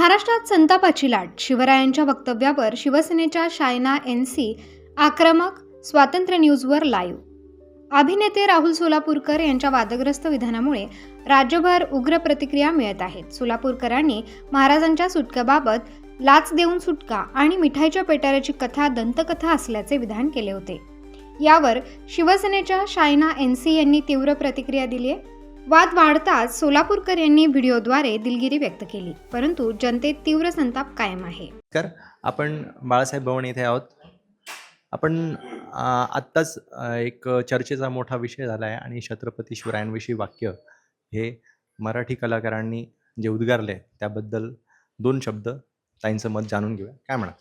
महाराष्ट्रात संतापाची लाट. शिवरायांच्या वक्तव्यावर शिवसेनेच्या शायना एन सी आक्रमक स्वातंत्र्य न्यूजवर लाईव्ह. अभिनेते राहुल सोलापूरकर यांच्या वादग्रस्त विधानामुळे राज्यभर उग्र प्रतिक्रिया मिळत आहेत. सोलापूरकरांनी महाराजांच्या सुटकेबाबत लाच देऊन सुटका आणि मिठाईच्या पेटाऱ्याची कथा दंतकथा असल्याचे विधान केले होते. यावर शिवसेनेच्या शायना एन सी यांनी तीव्र प्रतिक्रिया दिली आहे वाद वाढताच सोलापूरकर यांनी व्हिडिओद्वारे दिलगिरी व्यक्त केली. परंतु जनतेत तीव्र संताप कायम आहे. नमस्कार आपण बाळासाहेब भवन येथे आहोत. आपण आत्ताच एक चर्चेचा मोठा विषय झाला आहे आणि छत्रपती शिवरायांविषयी वाक्य हे मराठी कलाकारांनी जे उद्गारले त्याबद्दल दोन शब्द ताईंचं मत जाणून घेऊया. काय म्हणा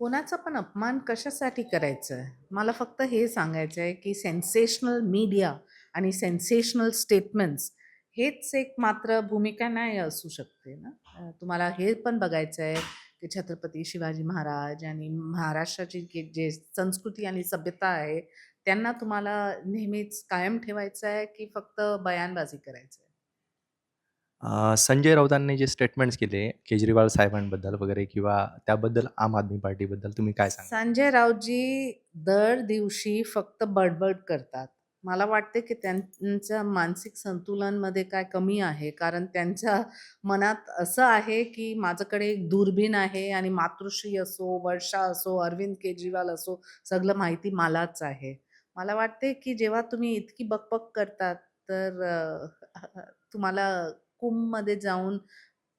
कोणाचा पण अपमान कशासाठी करायचं आहे मला फक्त हे सांगायचं आहे की सेन्सेशनल मीडिया आणि सेन्सेशनल स्टेटमेंट्स हेच एक मात्र भूमिका नाही असू शकते ना? तुम्हाला हे पण बघायचं आहे की छत्रपती शिवाजी महाराज आणि महाराष्ट्राची जे- संस्कृती आणि सभ्यता आहे त्यांना तुम्हाला नेहमीच कायम ठेवायचं आहे की फक्त बयानबाजी करायचं आहे संजय राऊतांनी जे स्टेटमेंट्स केले केजरीवाल साहेबांबद्दल वगैरे किंवा त्याबद्दल आम आदमी पार्टीबद्दल तुम्ही काय सांगा संजय राऊतजी दर दिवशी फक्त बडबड करतात. मला वाटते की त्यांचं मानसिक संतुलनमध्ये काय कमी आहे. कारण त्यांच्या मनात असं आहे की माझ्याकडे एक दुर्बीण आहे आणि मातृश्री असो वर्षा असो अरविंद केजरीवाल असो सगळं माहिती मलाच आहे. मला वाटते की जेव्हा तुम्ही इतकी बकबक करतात तर तुम्हाला कुंभमध्ये जाऊन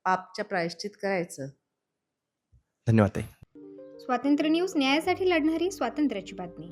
पापच्या प्रायश्चित करायचं. धन्यवाद स्वातंत्र्य न्यूज न्यायासाठी लढणारी स्वातंत्र्याची बातमी.